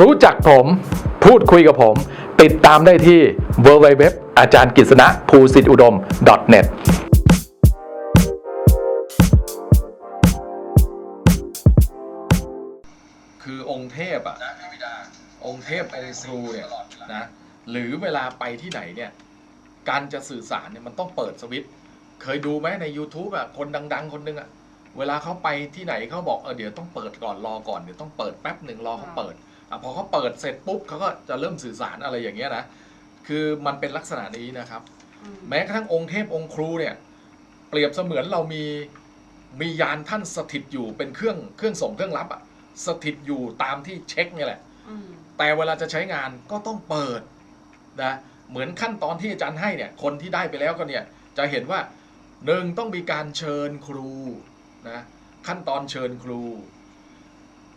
รู้จักผม พูดคุยกับผม ติดตามได้ที่ www อาจารย์กฤษณะภูสิทธิอุดม .net คือองค์เทพอะองค์เทพองค์ครูเนี่ยนะหรือเวลาไปที่ไหนเนี่ย การจะสื่อสารเนี่ยมันต้องเปิดสวิตช์เคยดูไหมใน YouTube อะคนดัง ๆ คนหนึงอะเวลาเขาไปที่ไหนเขาบอกเออเดี๋ยวต้องเปิดก่อนรอก่อนเดี๋ยวต้องเปิดแป๊บหนึ่งรอเขาเปิด พอเขาเปิดเสร็จปุ๊บเขาก็จะเริ่มสื่อสารอะไรอย่างเงี้ยนะคือมันเป็นลักษณะนี้นะครับอืมแม้กระทั่งองค์เทพองค์ครูเนี่ยเปรียบเสมือนเรามีมียานท่านสถิตอยู่เป็นเครื่องเครื่องส่งเครื่องรับอะสถิตอยู่ตามที่เช็คเนี่ยแหละอืมแต่เวลาจะใช้งานก็ต้องเปิดนะเหมือนขั้นตอนที่อาจารย์ให้เนี่ยคนที่ได้ไปแล้วก็เนี่ยจะเห็นว่าหนึ่งต้องมีการเชิญครูนะขั้นตอนเชิญครู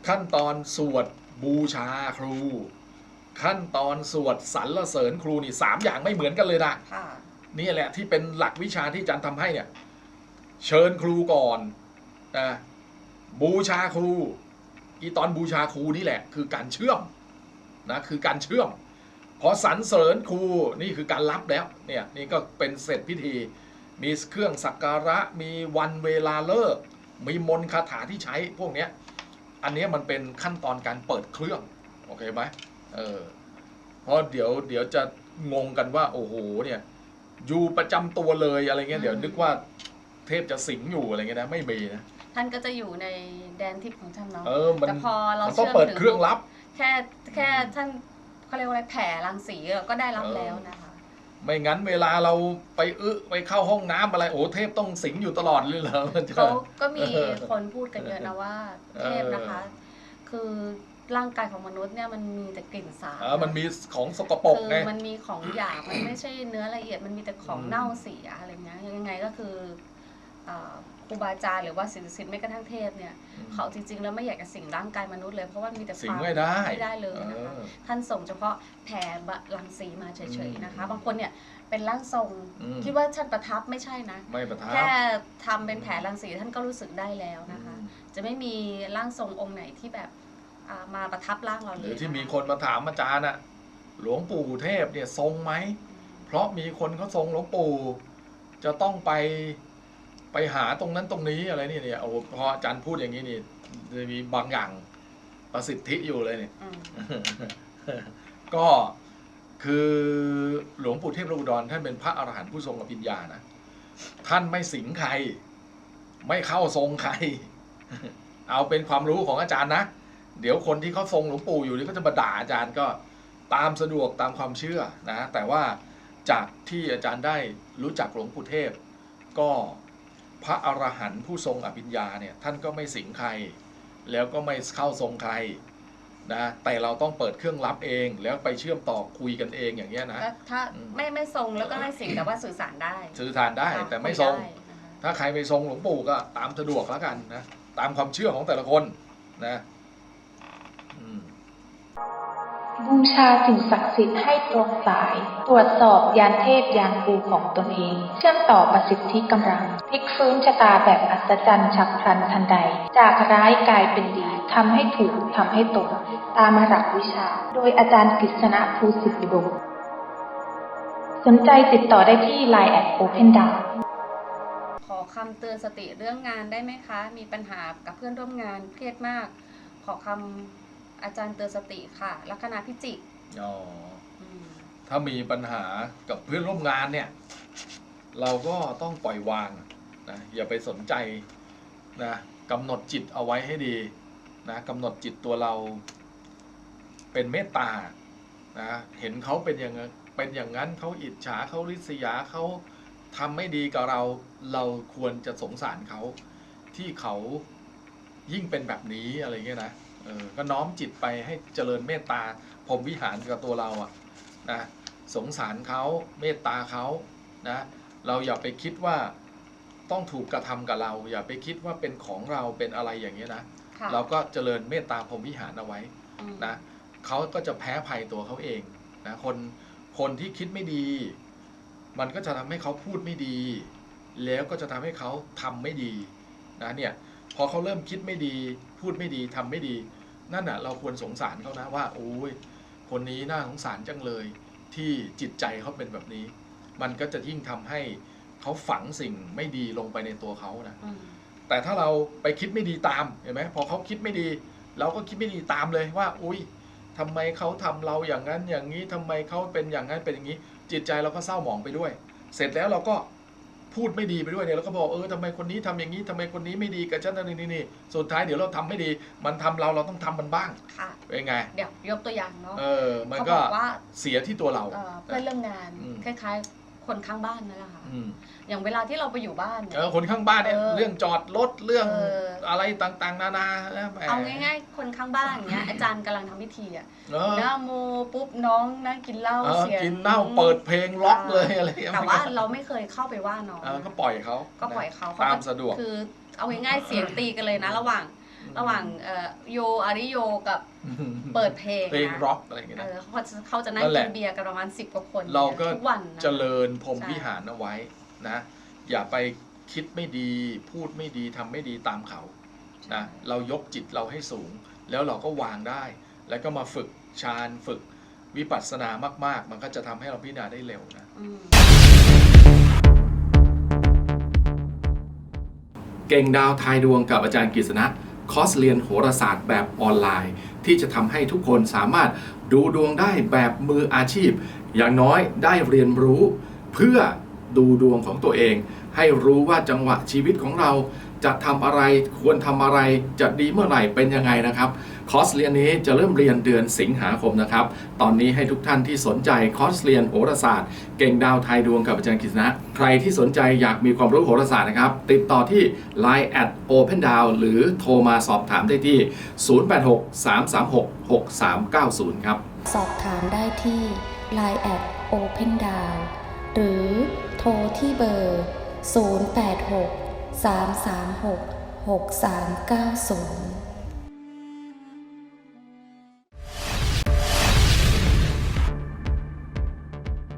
ขั้นตอนสวดบูชาครู ขั้นตอนสวดสรรเสริญครูนี่สามอย่างไม่เหมือนกันเลยนะค่ะนี่แหละที่เป็นหลักวิชาที่อาจารย์ทำให้เนี่ย เชิญครูก่อนนะบูชาครู อีตอนบูชาครูนี่แหละ คือการเชื่อมนะคือการเชื่อม พอสรรเสริญครูนี่คือการรับแล้วเนี่ยนี่ก็เป็นเสร็จพิธี มีเครื่องสักการะมีวันเวลาเลิก มีมนต์คาถาที่ใช้พวกเนี้ย อันเนี้ยมันเป็นขั้นตอนการเปิดเครื่อง โอเคไหมเออเพราะเดี๋ยวเดี๋ยวจะงงกันว่า โอ้โหเนี่ยอยู่ประจำตัวเลยอะไรเงี้ยอืมเดี๋ยวนึกว่าเทพจะสิงอยู่อะไรเงี้ยนะไม่มีนะท่านก็จะอยู่ในแดนทิพย์ของท่านเนาะเออมันแต่พอเรามันต้องเชื่อมเปิดถึงเครื่องรับ แค่แค่ท่านเขาเรียกว่าอะไรแผ่รังสีเราก็ได้รับเออแล้วนะคะ ไม่งั้นเวลาเราไปอึไปเข้าห้องน้ำอะไรโอ้เทพต้องสิงอยู่ตลอดเลยเหรอมันจะเขาก็มีเออคนพูดกันเยอะนะว่าเออเทพนะคะ คือร่างกายของมนุษย์เนี่ยมันมีแต่กลิ่นสาบเออมันมีของสกปรกคือไงมันมีของหยาบมันไม่ใช่เนื้อละเอียดมันมีแต่ของอืมเน่าเสียอะไรเงี้ยยังไงก็คืออ่า ครูบาอาจารย์หรือว่าศิลศิลป์ไม่กระทั่งเทพเนี่ยเขาจริงๆแล้วไม่อยากจะสิงร่างกายมนุษย์เลยเพราะว่ามีแต่สิงความไม่ได้ไม่ได้เลยนะคะเออ ท่านส่งเฉพาะแผ่บะรังสีมาเฉยๆนะคะอืมบางคนเนี่ยเป็นร่างทรงอืม คิดว่าท่านประทับไม่ใช่นะ ไม่ประทับแค่ทำเป็นแผลรังสีท่านก็รู้สึกได้แล้วนะคะอืมจะไม่มีร่างทรงองค์ไหนที่แบบอ่ามาประทับร่างเราหเลรืยอที่ะะมีคนมาถามอาจารย์อะหลวงปู่เทพเนี่ยทรงไหม เพราะมีคนเขาทรงหลวงปู่ จะต้องไป ไปหาตรงนั้นตรงนี้อะไรนี่เนี่ยโอ้โหพออาจารย์พูดอย่างนี้นี่จะมีบางอย่างประสิทธิอยู่เลยเนี่ยอืมก็คือหลวงปู่เทพโลกุดรท่านเป็นพระอรหันต์ผู้ทรงอภิญญานะท่านไม่สิงใคร ไม่เข้าทรงใคร เอาเป็นความรู้ของอาจารย์นะ เดี๋ยวคนที่เขาทรงหลวงปู่อยู่นี่ก็จะมาด่าอาจารย์ก็ตามสะดวกตามความเชื่อนะ แต่ว่าจากที่อาจารย์ได้รู้จักหลวงปู่เทพก็พ ระอรหันต์ผู้ทรงอภิญญาเนี่ยท่านก็ไม่สิงใคร แล้วก็ไม่เข้าทรงใครนะแต่เราต้องเปิดเครื่องรับเองแล้วไปเชื่อมต่อคุยกันเองอย่างเงี้ยนะก็ถ้าอืมไม่ไม่ทรงแล้วก็ไม่สิ่งแต่ว่าสื่อสารได้ สื่อสารได้ค่ะแต่ไม่ทรงคุยได้นะคะถ้าใครไปทรงหลวงปู่ก็ตามสะดวกแล้วกันนะตามความเชื่อของแต่ละคนนะอืมบูชาสิ่งศักดิ์สิทธิ์ให้ตรงสาย ตรวจสอบยานเทพยานครูของตนเอง เชื่อมต่อประสิทธิกำลัง พลิกฟื้นชะตาแบบอัศจรรย์ฉับพลันทันใด จากร้ายกลายเป็นดีทำให้ถูกทำให้ตรงตามหลักวิชา โดยอาจารย์กฤษณะภูสิทธิอุดมสนใจติดต่อได้ที่ Line แอด Open d o w ขอคำเตือนสติเรื่องงานได้ไหมคะ มีปัญหากับเพื่อนร่วมงานเครียดมาก ขอคำอาจารย์เตือนสติค่ะ ลัคนาพิจิกอ๋ออืมถ้ามีปัญหากับเพื่อนร่วมงานเนี่ย เราก็ต้องปล่อยวาง นะอย่าไปสนใจนะกำหนดจิตเอาไว้ให้ดีนะกำหนดจิตตัวเราเป็นเมตตานะเห็นเขาเป็นอย่างเป็นอย่างนั้นเขาอิจฉาเขาริษยาเขาทำไม่ดีกับเราเราควรจะสงสารเขาที่เขายิ่งเป็นแบบนี้อะไรเงี้ยนะเออก็น้อมจิตไปให้เจริญเมตตาพรมวิหารกับตัวเราอะนะสงสารเขาเมตตาเขานะเราอย่าไปคิดว่า ต้องถูกกระทำกับเรา อย่าไปคิดว่าเป็นของเราเป็นอะไรอย่างเงี้ยนะค่ะเราก็เจริญเมตตาพรหมวิหารเอาไว้อืมนะเขาก็จะแพ้ภัยตัวเขาเองนะคนคนที่คิดไม่ดี มันก็จะทำให้เขาพูดไม่ดี แล้วก็จะทำให้เขาทำไม่ดีนะเนี่ยพอเขาเริ่มคิดไม่ดี พูดไม่ดีทำไม่ดี นั่นน่ะเราควรสงสารเขานะว่าโอ้ยคนนี้น่าสงสารจังเลย ที่จิตใจเขาเป็นแบบนี้ มันก็จะยิ่งทำให้ เขาฝังสิ่งไม่ดีลงไปในตัวเขานะอืมแต่ถ้าเราไปคิดไม่ดีตามเห็นไหมพอเขาคิดไม่ดี เราก็คิดไม่ดีตามเลยว่า อุ้ยทำไมเขาทำเราอย่างนั้นอย่างนี้ทำไมเขาเป็นอย่างนั้นเป็นอย่างนี้ จิตใจเราก็เศร้าหมองไปด้วย เสร็จแล้วเราก็พูดไม่ดีไปด้วยเนี่ยเราก็บอกเออทำไมคนนี้ทำอย่างนี้ทำไมคนนี้ไม่ดีกับฉันนั่นนี่นี่สุดท้ายเดี๋ยวเราทำไม่ดี มันทำเราเราต้องทำมันบ้างค่ะเป็นไงเดี๋ยวยกตัวอย่างเนาะเออมันเขาก็บอกว่าเสียที่ตัวเราเอ่อเพื่อนเรื่องงานอืมคล้ายๆ คนข้างบ้านนั่นแหละค่ะ อืมอย่างเวลาที่เราไปอยู่บ้านเนี่เอยอคนข้างบ้านเนี่ยเออเรื่องจอดรถเรื่องเออ อะไรต่างๆ นานานะแหมเอาง่ายๆ คนข้างบ้านเนี้ย อาจารย์กำลังทำพิธีอะเออหน้าโมปุ๊บน้องนั่งกินเหล้าเออเสียงกินเหล้าเปิดเพลงล็อกเลยอะไรอย่งเงี้ยแต่ว่าเราไม่เคยเข้าไปว่าน้อง เออก็ปล่อยเขาก็ปล่อยเขาตามสะดวก คือเอาง่ายๆเสียงตีกันเลยนะ ระหว่าง ระหว่างเอ่อโยอาริโยกับเปิดเพลงเพลงนะร็อกอะไรอย่างเงี้ยเอนะ อเขาจะเขาจะนั่งนั่นแหกิละนเบียร์กันประมาณสิบกว่าคนเราก็ ทุกวันนะ เจริญพรหมใช่ วิหารเอาไว้นะ อย่าไปคิดไม่ดีพูดไม่ดีทำไม่ดีตามเขานะเรายกจิตเราให้สูง แล้วเราก็วางได้ แล้วก็มาฝึกฌานฝึกวิปัสสนามาก ๆ มันก็จะทำให้เราพิจารณาได้เร็วนะ อืมเก่งดาวทายดวงกับอาจารย์กฤษณะ คอร์สเรียนโหราศาสตร์แบบออนไลน์ ที่จะทำให้ทุกคนสามารถดูดวงได้แบบมืออาชีพ อย่างน้อยได้เรียนรู้ เพื่อดูดวงของตัวเอง ให้รู้ว่าจังหวะชีวิตของเรา จะทำอะไรควรทำอะไรจะดีเมื่อไหร่เป็นยังไงนะครับคอร์สเรียนนี้จะเริ่มเรียนเดือนสิงหาคมนะครับ ตอนนี้ให้ทุกท่านที่สนใจคอร์สเรียนโหราศาสตร์ เก่งดาวไทยดวงกับอาจารย์กฤษณะ ใครที่สนใจอยากมีความรู้โหราศาสตร์นะครับ ติดต่อที่ Line at Open Down หรือโทรมาสอบถามได้ที่ 086 336 6390 ครับ สอบถามได้ที่ Line at Open Down หรือโทรที่เบอร์ 086 336 6390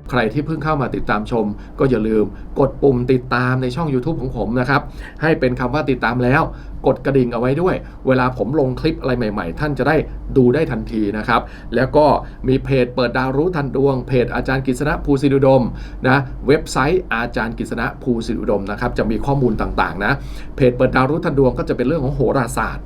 ใครที่เพิ่งเข้ามาติดตามชม ก็อย่าลืมกดปุ่มติดตามในช่อง YouTube ของผมนะครับ ให้เป็นคำว่าติดตามแล้ว กดกระดิ่งเอาไว้ด้วย เวลาผมลงคลิปอะไรใหม่ๆ ท่านจะได้ดูได้ทันทีนะครับ แล้วก็มีเพจเปิดดาวรู้ทันดวง เพจอาจารย์กฤษณะภูสิรุดมนะเว็บไซต์อาจารย์กฤษณะภูสิรุดมนะครับจะมีข้อมูลต่างๆนะเพจเปิดดาวรู้ทันดวงก็จะเป็นเรื่องของโหราศาสตร์